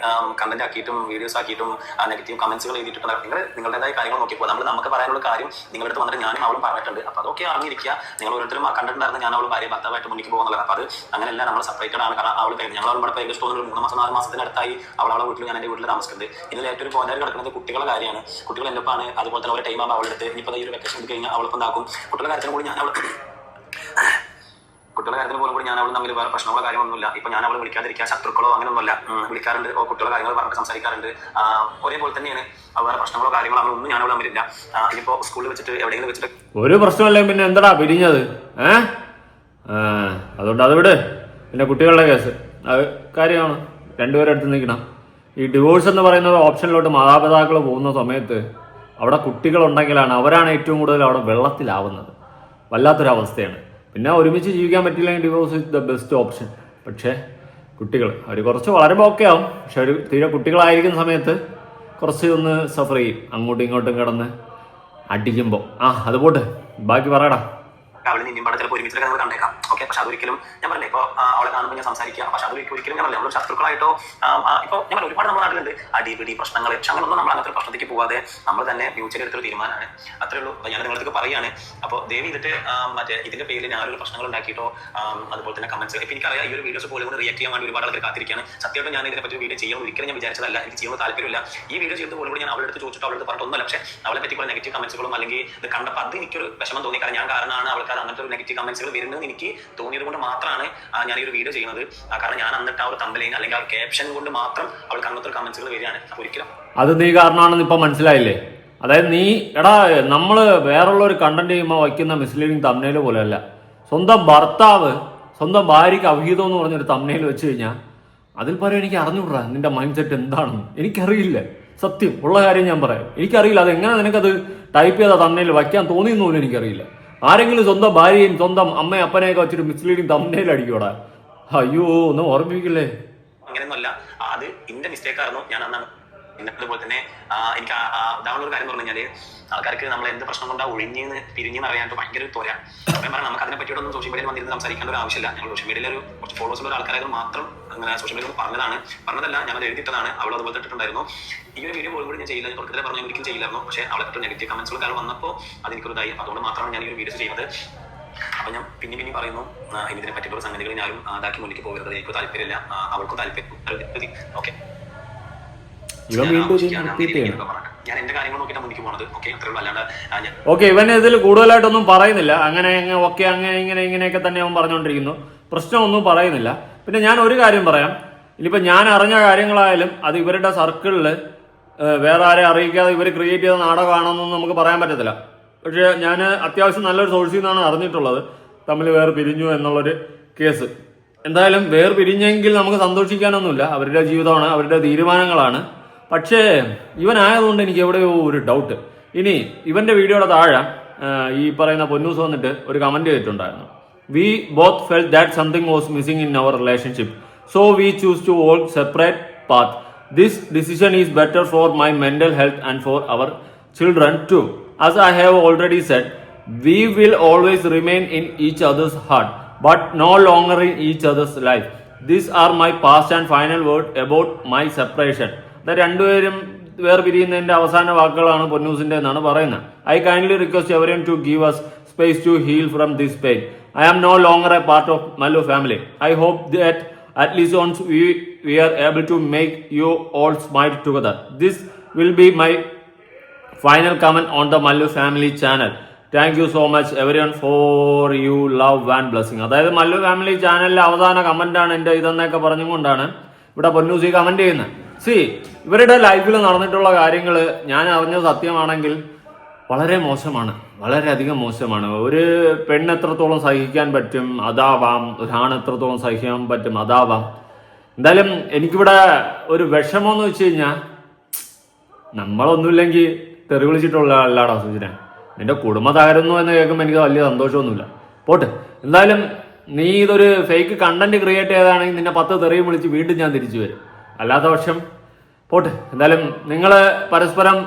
കണ്ടന്റ് ആക്കിയിട്ടും വീഡിയോസ് ആക്കിയിട്ടും നെഗറ്റീവ് കമന്റ്സുകൾ എഴുതിയിട്ടുണ്ട് നിങ്ങൾ നിങ്ങളുടേതായ കാര്യങ്ങൾ നോക്കിപ്പോ നമ്മൾ നമുക്ക് പറയാനുള്ള കാര്യം നിങ്ങളുടെ അടുത്ത് വന്നിട്ട് ഞാനും അവളും പറഞ്ഞിട്ടുണ്ട്. അപ്പൊ അതൊക്കെ അറിഞ്ഞിരിക്കുക. നിങ്ങൾ ഓരോരുത്തരും കണ്ടിട്ടുണ്ടായിരുന്നു ഞാൻ അവൾ ഭാര്യ ഭർത്താവായിട്ട് മുന്നിലേക്ക് പോകുന്നുള്ളത് അപ്പൊ അത് അങ്ങനെയല്ല നമ്മൾ സെപ്പറേറ്റഡ് ആണ്. കാരണം അവൾ ഞങ്ങൾ അവളുടെ ഇപ്പോൾ തോന്നുന്നു ഒരു മൂന്ന് മാസം നാല് മാസത്തിനടുത്തായി അവൾ അവളെ വീട്ടിൽ ഞാൻ എന്റെ വീട്ടിൽ താമസിക്കുന്നത് ഇതിൽ ഏറ്റവും പോയിന്റ് കിടക്കുന്നത് കുട്ടികളുടെ കാര്യമാണ്. കുട്ടികൾ എന്റെ അതുപോലെ തന്നെ ഒരു ടൈം ആകുമ്പോൾ അവളെടുത്ത് ഇനിയിപ്പോൾ ഈ ഒരു വെക്കേഷൻ കഴിഞ്ഞാൽ അവളിപ്പം എന്താക്കും? കുട്ടികളുടെ കാര്യത്തിനും കൂടി ഞാൻ അവൾ കുട്ടികളുടെ കാര്യത്തിൽ പോലും കൂടി ഞാൻ അവളും തമ്മിൽ വേറെ പ്രശ്നങ്ങളോ കാര്യമൊന്നുമില്ല ഇപ്പൊ ഞാൻ അവളെ വിളിക്കാതിരിക്കുക ശത്രുക്കളോ അങ്ങനെയൊന്നുമല്ല വിളിക്കാറുണ്ട്. കുട്ടികളുടെ കാര്യങ്ങൾ പറഞ്ഞിട്ട് സംസാരിക്കാറുണ്ട്. ഒരേപോലെ തന്നെയാണ്. വേറെ പ്രശ്നങ്ങളോ കാര്യങ്ങളോ അങ്ങനെയൊന്നും ഞാൻ അവളെ തമ്മിലില്ല. ഇനിയിപ്പോ സ്കൂളിൽ വെച്ചിട്ട് എവിടെയെങ്കിലും വെച്ചിട്ട് ഒരു പ്രശ്നമല്ലേ പിന്നെ എന്താടാ പിരിഞ്ഞത് അതുകൊണ്ട് അത് വിട്. പിന്നെ കുട്ടികളുടെ കേസ്. അത് കാര്യമാണ്. രണ്ടുപേരും അടുത്ത് നിൽക്കണം. ഈ ഡിവോഴ്സ് എന്ന് പറയുന്ന ഓപ്ഷനിലോട്ട് മാതാപിതാക്കൾ പോകുന്ന സമയത്ത് അവിടെ കുട്ടികളുണ്ടെങ്കിലാണ് അവരാണ് ഏറ്റവും കൂടുതൽ അവിടെ വെള്ളത്തിലാവുന്നത്. വല്ലാത്തൊരവസ്ഥയാണ്. പിന്നെ ഒരുമിച്ച് ജീവിക്കാൻ പറ്റില്ലെങ്കിൽ divorce is the best option പക്ഷേ കുട്ടികൾ അവർ കുറച്ച് വളരെ ഓക്കെ ആവും. പക്ഷെ അവർ തീരെ കുട്ടികളായിരിക്കുന്ന സമയത്ത് കുറച്ച് ഒന്ന് സഫർ ചെയ്യും. അങ്ങോട്ടും ഇങ്ങോട്ടും കിടന്ന് അടിക്കുമ്പോൾ ആ അത് പോട്ട്. ബാക്കി പറയടാ. അവൾ നിന്നും പടത്തിൽ ഒരുമിച്ച് നമ്മൾ കണ്ടേക്കാം. ഓക്കെ പക്ഷെ അതൊരിക്കലും ഞാൻ പറഞ്ഞില്ലേ ഇപ്പോൾ അവളെ കാണുമ്പോൾ ഞാൻ സംസാരിക്കുക. പക്ഷെ അതൊരിക്കലും ഒരിക്കലും ഞാൻ പറഞ്ഞില്ല നമ്മൾ ശത്രുക്കളായിട്ടോ ഇപ്പോൾ ഞാൻ ഒരുപാട് നമ്മുടെ നാട്ടിലുണ്ട്. അടിപിടി പ്രശ്നങ്ങൾ പക്ഷെ നമ്മൾ അങ്ങനത്തെ ഒരു പ്രശ്നത്തേക്ക് പോവാതെ നമ്മൾ തന്നെ മ്യൂച്വലി എടുത്തൊരു തീരുമാനമാണ്. അത്രേ ഉള്ളൂ. ഞാൻ നിങ്ങൾക്ക് പറയാണ് അപ്പോൾ ദേവി ഇതിട്ട് മറ്റേ ഇതിന്റെ പേരിൽ ഞാനൊരു പ്രശ്നങ്ങൾ ഉണ്ടാക്കിയിട്ടോ അതുപോലെ തന്നെ കമന്റ്സ് ഇപ്പം എനിക്കറിയാം ഈ ഒരു വീഡിയോസ് പോലും റിയാക്ട് ചെയ്യാൻ വേണ്ടി ഒരുപാട് ആൾക്കാർ കാത്തിരിക്കുകയാണ്. സത്യമായിട്ടും ഞാൻ ഇതിനെ പറ്റി വീഡിയോ ചെയ്യണം ഒരിക്കലും ഞാൻ വിചാരിച്ചതല്ല. എനിക്ക് ചെയ്യുന്ന താല്പര്യമില്ല. ഈ വീഡിയോ ചെയ്ത് പോലും കൂടി ഞാൻ അവളെടുത്ത് ചോദിച്ചിട്ട് അവളെടുത്ത് പറഞ്ഞിട്ടൊന്നുമല്ല. പക്ഷെ അവളെ പറ്റി കുറെ നെഗറ്റീവ് കമന്റ്സുകളും അല്ലെങ്കിൽ ഇത് കണ്ടപ്പോൾ അത് എനിക്കൊരു വിഷമം തോന്നി. കാരണം ഞാൻ കാരണമാണ് അവൾക്ക് അത് അങ്ങനത്തെ ഒരു നെഗറ്റീവ് കമന്റ്സുകൾ വരുന്നത് എനിക്ക് തോന്നിയത് കൊണ്ട് മാത്രമാണ് ഞാൻ ഈ ഒരു വീഡിയോ ചെയ്യുന്നത്. കാരണം ഞാൻ എന്നിട്ട് ആ ഒരു തമ്പലൈൻ അല്ലെങ്കിൽ ആ ക്യാപ്ഷൻ കൊണ്ട് മാത്രം അവൾക്ക് അങ്ങനത്തെ ഒരു കമന്റ്സുകൾ വരികയാണ്. ഒരിക്കലും അത് നീ കാരണമാണെന്ന് ഇപ്പൊ മനസ്സിലായില്ലേ? അതായത് നീ എടാ നമ്മൾ വേറുള്ള ഒരു കണ്ടന്റ് ചെയ്യുമ്പോൾ വയ്ക്കുന്ന മിസ്ലീഡിങ് തമ്നയിൽ പോലെയല്ല. സ്വന്തം ഭർത്താവ് സ്വന്തം ഭാര്യയ്ക്ക് അവിഹിതം എന്ന് പറഞ്ഞൊരു തമ്നയിൽ വെച്ച് കഴിഞ്ഞാൽ അതിൽ പറയാൻ എനിക്ക് അറിഞ്ഞുകൂടാ നിന്റെ മൈൻഡ് സെറ്റ് എന്താണെന്ന്. എനിക്കറിയില്ല. സത്യം ഉള്ള കാര്യം ഞാൻ പറയാം. എനിക്കറിയില്ല അത് എങ്ങനെ നിനക്കത് ടൈപ്പ് ചെയ്ത തമ്നയിൽ വയ്ക്കാൻ തോന്നിയെന്ന് പോലും എനിക്കറിയില്ല. ആരെങ്കിലും സ്വന്തം ഭാര്യയും സ്വന്തം അമ്മയും അപ്പനെയൊക്കെ വെച്ചിട്ട് മിസ്ലീഡിങ് തമ്മിൽ അടിക്കൂടാ അയ്യോ ഒന്നും ഓർമ്മിപ്പിക്കില്ലേ? അങ്ങനെയൊന്നുമല്ല. അത് എന്റെ മിസ്റ്റേക്ക് ആയിരുന്നു. ഞാൻ അന്നാണ് പിന്നെ അതുപോലെ തന്നെ എനിക്ക് ഇതാവുന്ന ഒരു കാര്യം പറഞ്ഞു കഴിഞ്ഞാൽ ആൾക്കാർക്ക് നമ്മൾ എന്ത് പ്രശ്നം കൊണ്ടാ ഒഴിഞ്ഞെന്ന് പിരിഞ്ഞെന്ന് അറിയാനായിട്ട് ഭയങ്കര ഒരു തോരാ. അപ്പം പറഞ്ഞാൽ നമുക്ക് അതിനെ പറ്റിയിട്ടൊന്നും സോഷ്യൽ മീഡിയയിൽ വന്നിരുന്ന് സംസാരിക്കേണ്ട ഒരു ആവശ്യമില്ല. ഞങ്ങൾ സോഷ്യൽ മീഡിയയിൽ ഒരു കുറച്ച് ഫോളോവേഴ്സ് ഉള്ള ആൾക്കാരായത് മാത്രം അങ്ങനെ സോഷ്യൽ മീഡിയയിൽ പറഞ്ഞതാണ്. പറഞ്ഞതല്ല ഞാൻ എഴുതിയിട്ടതാണ് അവൾ അതുപോലെ ഇട്ടിട്ടുണ്ടായിരുന്നു. ഈ ഒരു വീഡിയോ പോലും കൂടി ഞാൻ ചെയ്യില്ല തുടക്കത്തിൽ പറഞ്ഞു ഒരിക്കലും ചെയ്യില്ലായിരുന്നു. പക്ഷേ അവളെ പറ്റി നെഗറ്റീവ് കമന്റ്സുകൾ കാരണം വന്നപ്പോൾ അതെനിക്കൊരു ഇതായി. അതുകൊണ്ട് മാത്രമാണ് ഞാൻ ഈ ഒരു വീഡിയോസ് ചെയ്യുന്നത്. അപ്പൊ ഞാൻ പിന്നെ പിന്നെ പറയുന്നു ഇതിനെ പറ്റിയുള്ള സംഗതികൾ ഞാനും ഇതാക്കി മുന്നിലേക്ക് പോകരുത്. എനിക്ക് താല്പര്യമില്ല. അവൾക്കും താല്പര്യം. ഓക്കെ. ഇവൻ വീണ്ടും ഇത് repeat ചെയ്യണം. ഞാൻ എന്റെ കാര്യങ്ങൾ നോക്കിയിട്ട് പോണത്. ഓക്കെ? അത്രേ ഉള്ളൂ. അല്ലാണ്ട് ആ, ഞാൻ ഓക്കെ ഇവൻ ഇതിൽ കൂടുതലായിട്ടൊന്നും പറയുന്നില്ല. അങ്ങനെ ഒക്കെ ഓക്കെ അങ്ങനെ ഇങ്ങനെ ഇങ്ങനെയൊക്കെ തന്നെ അവൻ പറഞ്ഞുകൊണ്ടിരിക്കുന്നു പ്രശ്നമൊന്നും പറയുന്നില്ല. പിന്നെ ഞാൻ ഒരു കാര്യം പറയാം. ഇനിയിപ്പോൾ ഞാൻ അറിഞ്ഞ കാര്യങ്ങളായാലും അത് ഇവരുടെ സർക്കിളിൽ വേറെ ആരെ അറിയിക്കാതെ ഇവർ ക്രിയേറ്റ് ചെയ്ത നാടകമാണെന്നൊന്നും നമുക്ക് പറയാൻ പറ്റത്തില്ല. പക്ഷേ ഞാൻ അത്യാവശ്യം നല്ലൊരു സോഴ്സിൽ നിന്നാണ് അറിഞ്ഞിട്ടുള്ളത്. തമ്മിൽ വേറെ പിരിഞ്ഞു എന്നുള്ളൊരു കേസ് എന്തായാലും വേർ പിരിഞ്ഞെങ്കിൽ നമുക്ക് സന്തോഷിക്കാനൊന്നുമില്ല. അവരുടെ ജീവിതമാണ് അവരുടെ തീരുമാനങ്ങളാണ്. പക്ഷേ ഇവനായതുകൊണ്ട് എനിക്ക് എവിടെയോ ഒരു ഡൗട്ട് ഇനി ഇവന്റെ വീഡിയോയുടെ താഴെ ഈ പറയുന്ന പൊന്നൂസ് വന്നിട്ട് ഒരു കമന്റ് ചെയ്തിട്ടുണ്ടായിരുന്നു. We both felt that something was missing in our relationship so we choose to all separate path this decision is better for my mental health and for our children too as I have already said we will always remain in each others heart but no longer in each others life these are my past and final word about my ഇത് രണ്ടുപേരും വേർപിരിയുന്നതിന്റെ അവസാന വാക്കുകളാണ് പൊന്നൂസിന്റെ എന്നാണ് പറയുന്നത്. I kindly request ever to give us space to heal from this pain I am no longer a part of Mallu family I hope that at least on we we are able to make you all smile together this will be my final comment on the Mallu family channel thank you so much every for you love and blessing അതായത് Mallu family ചാനലിലെ അവസാന കമന്റാണ് എന്റെ ഇതെന്നൊക്കെ പറഞ്ഞുകൊണ്ടാണ് ഇവിടെ പൊന്നൂസി comment ചെയ്യുന്നത്. C ഇവരുടെ ലൈഫിൽ നടന്നിട്ടുള്ള കാര്യങ്ങൾ ഞാൻ അറിഞ്ഞ സത്യമാണെങ്കിൽ വളരെ മോശമാണ്. വളരെയധികം മോശമാണ്. ഒരു പെണ്ണ് എത്രത്തോളം സഹിക്കാൻ പറ്റും അതാവാം. ഒരാണ് എത്രത്തോളം സഹിക്കാൻ പറ്റും അതാവാം. എന്തായാലും എനിക്കിവിടെ ഒരു വിഷമം എന്ന് വെച്ച് കഴിഞ്ഞാൽ നമ്മളൊന്നുമില്ലെങ്കിൽ തെറി വിളിച്ചിട്ടുള്ള അല്ലാടാ സുജിന. എന്റെ കുടുംബ തകരുന്നു എന്ന് കേൾക്കുമ്പോൾ എനിക്ക് വലിയ സന്തോഷമൊന്നുമില്ല. പോട്ട് എന്തായാലും നീ ഇതൊരു ഫേക്ക് കണ്ടന്റ് ക്രിയേറ്റ് ചെയ്താണെങ്കിൽ നിന്നെ പത്ത് തെറിയും വിളിച്ച് വീണ്ടും ഞാൻ തിരിച്ചു വരും. അല്ലാത്ത പക്ഷം പോട്ടെ എന്തായാലും നിങ്ങൾ പരസ്പരം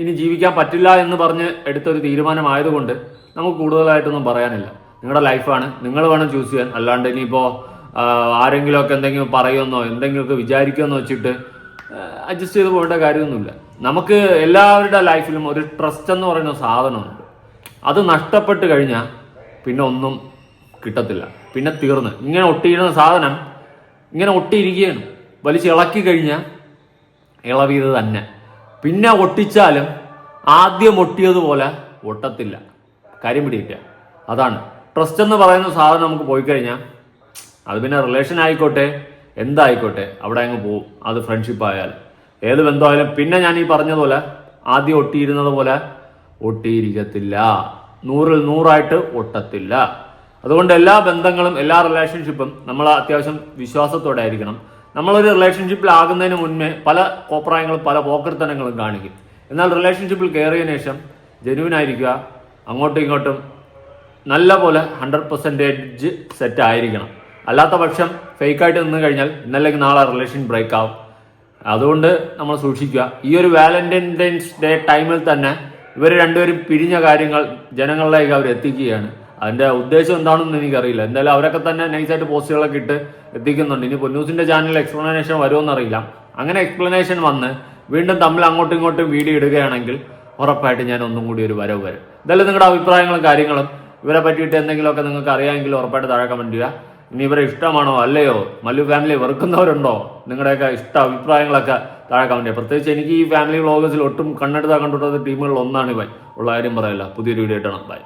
ഇനി ജീവിക്കാൻ പറ്റില്ല എന്ന് പറഞ്ഞ് എടുത്തൊരു തീരുമാനമായതുകൊണ്ട് നമുക്ക് കൂടുതലായിട്ടൊന്നും പറയാനില്ല. നിങ്ങളുടെ ലൈഫാണ് നിങ്ങൾ വേണം ചൂസ് ചെയ്യാൻ. അല്ലാണ്ട് ഇനിയിപ്പോൾ ആരെങ്കിലുമൊക്കെ എന്തെങ്കിലും പറയുമെന്നോ എന്തെങ്കിലുമൊക്കെ വിചാരിക്കുമെന്നോ വെച്ചിട്ട് അഡ്ജസ്റ്റ് ചെയ്ത് പോകേണ്ട കാര്യമൊന്നുമില്ല. നമുക്ക് എല്ലാവരുടെ ലൈഫിലും ഒരു ട്രസ്റ്റ് എന്ന് പറയുന്ന സാധനമുണ്ട്. അത് നഷ്ടപ്പെട്ട് കഴിഞ്ഞാൽ പിന്നെ ഒന്നും കിട്ടത്തില്ല. പിന്നെ തീർന്ന്. ഇങ്ങനെ ഒട്ടിയിരുന്ന സാധനം ഇങ്ങനെ ഒട്ടിയിരിക്കുകയാണ്. വലിച്ച് ഇളക്കി കഴിഞ്ഞാൽ ഇളവീത് തന്നെ. പിന്നെ ഒട്ടിച്ചാലും ആദ്യം ഒട്ടിയതുപോലെ ഒട്ടത്തില്ല. കാര്യം പിടിയില്ല. അതാണ്. ട്രസ്റ്റ് എന്ന് പറയുന്ന സാധനം നമുക്ക് പോയി കഴിഞ്ഞാൽ അത് പിന്നെ റിലേഷൻ ആയിക്കോട്ടെ എന്തായിക്കോട്ടെ അവിടെ അങ്ങ് പോവും. അത് ഫ്രണ്ട്ഷിപ്പ് ആയാലും ഏത് ബന്ധമായാലും പിന്നെ ഞാൻ ഈ പറഞ്ഞതുപോലെ ആദ്യം ഒട്ടിയിരുന്നത് പോലെ ഒട്ടിയിരിക്കത്തില്ല. നൂറിൽ നൂറായിട്ട് ഒട്ടത്തില്ല. അതുകൊണ്ട് എല്ലാ ബന്ധങ്ങളും എല്ലാ റിലേഷൻഷിപ്പും നമ്മൾ അത്യാവശ്യം വിശ്വാസത്തോടെ ആയിരിക്കണം. നമ്മളൊരു റിലേഷൻഷിപ്പിലാകുന്നതിന് മുന്നേ പല കോപ്രായങ്ങളും പല പോക്കർത്തനങ്ങളും കാണിക്കും. എന്നാൽ റിലേഷൻഷിപ്പിൽ കയറിയതിനു ശേഷം ജെനുവിൻ ആയിരിക്കുക അങ്ങോട്ടും ഇങ്ങോട്ടും നല്ല പോലെ ഹൺഡ്രഡ് പെർസെന്റേജ് സെറ്റ് ആയിരിക്കണം. അല്ലാത്ത പക്ഷം ഫേക്കായിട്ട് നിന്ന് കഴിഞ്ഞാൽ ഇന്നല്ലെങ്കിൽ നാളെ റിലേഷൻ ബ്രേക്ക് ആവും അതുകൊണ്ട് നമ്മൾ സൂക്ഷിക്കുക. ഈ ഒരു വാലന്റൈൻസ് ഡേ ടൈമിൽ തന്നെ ഇവർ രണ്ടുപേരും പിരിഞ്ഞ കാര്യങ്ങൾ ജനങ്ങളിലേക്ക് അവർ എത്തിക്കുകയാണ് അതിന്റെ ഉദ്ദേശം എന്താണെന്ന് എനിക്കറിയില്ല. എന്തായാലും അവരൊക്കെ തന്നെ നൈസായിട്ട് പോസ്റ്റുകളൊക്കെ ഇട്ട് എത്തിക്കുന്നുണ്ട്. ഇനി പൊന്നൂസിന്റെ ചാനലിൽ എക്സ്പ്ലനേഷൻ വരുമെന്നറിയില്ല. അങ്ങനെ എക്സ്പ്ലനേഷൻ വന്ന് വീണ്ടും തമ്മിൽ അങ്ങോട്ടും ഇങ്ങോട്ടും വീഡിയോ ഇടുകയാണെങ്കിൽ ഉറപ്പായിട്ട് ഞാൻ ഒന്നും കൂടി ഒരു വരവ് വരും. എന്തായാലും നിങ്ങളുടെ അഭിപ്രായങ്ങളും കാര്യങ്ങളും ഇവരെ പറ്റിയിട്ട് എന്തെങ്കിലുമൊക്കെ നിങ്ങൾക്ക് അറിയാമെങ്കിൽ ഉറപ്പായിട്ട് താഴെ കമന്റ് ചെയ്യുക ഇനി ഇവരെ ഇഷ്ടമാണോ അല്ലയോ? മല്ലു ഫാമിലി വെറുക്കുന്നവരുണ്ടോ? നിങ്ങളുടെയൊക്കെ ഇഷ്ട അഭിപ്രായങ്ങളൊക്കെ താഴെ കമന്റ് ചെയ്യുക പ്രത്യേകിച്ച് എനിക്ക് ഈ ഫാമിലി വ്ളോഗേഴ്സിൽ ഒട്ടും കണ്ണെടുത്താൽ കണ്ടിട്ടുള്ള ടീമുകളിൽ ഒന്നാണ് ഇവൻ. ഉള്ള കാര്യം പറയല്ല. പുതിയൊരു വീഡിയോ ഇട്ടണം ബൈ